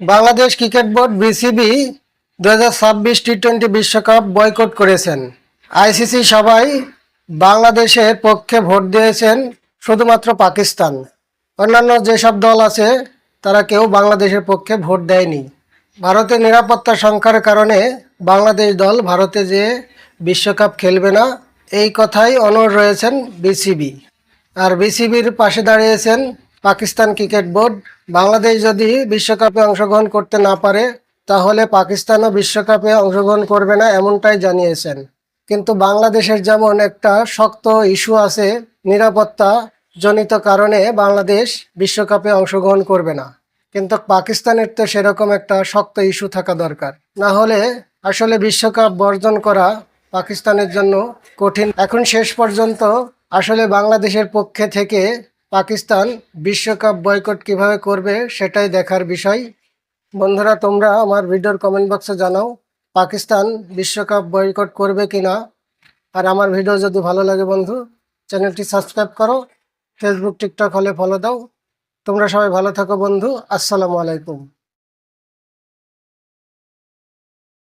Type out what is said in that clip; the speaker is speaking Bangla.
বাংলাদেশ ক্রিকেট বোর্ড বিসিবি দু হাজার ছাব্বিশ টি টোয়েন্টি বিশ্বকাপ বয়কট করেছেন। আইসিসি সবাই বাংলাদেশের পক্ষে ভোট দিয়েছেন শুধুমাত্র পাকিস্তান। অন্যান্য যেসব দল আছে, তারা কেউ বাংলাদেশের পক্ষে ভোট দেয়নি। ভারতের নিরাপত্তা সংখ্যার কারণে বাংলাদেশ দল ভারতে যে বিশ্বকাপ খেলবে না, এই কথাই অনড় রয়েছেন বিসিবি। আর বিসিবির পাশে দাঁড়িয়েছেন পাকিস্তান ক্রিকেট বোর্ড। বাংলাদেশ যদি বিশ্বকাপে অংশগ্রহণ করতে না পারে, তাহলে পাকিস্তানও বিশ্বকাপে অংশগ্রহণ করবে না এমনটাই জানিয়েছেন। কিন্তু বাংলাদেশের যেমন একটা শক্ত ইস্যু আছে নিরাপত্তা জনিত কারণে বাংলাদেশ বিশ্বকাপে অংশগ্রহণ করবে না। কিন্তু পাকিস্তানের তো সেরকম একটা শক্ত ইস্যু থাকা দরকার। না হলে আসলে বিশ্বকাপ বর্জন করা পাকিস্তানের জন্য কঠিন। এখন শেষ পর্যন্ত আসলে বাংলাদেশের পক্ষে থেকে পাকিস্তান বিশ্বকাপ বয়কট কীভাবে করবে সেটাই দেখার বিষয়। বন্ধুরা, তোমরা আমার ভিডিওর কমেন্ট বক্সে জানাও, পাকিস্তান বিশ্বকাপ বয়কট করবে কি না আর আমার ভিডিও যদি ভালো লাগে বন্ধু, চ্যানেলটি সাবস্ক্রাইব করো ফেসবুক টিকটক হলে ফলো দাও। তোমরা সবাই ভালো থাকো বন্ধু, আসসালামু আলাইকুম।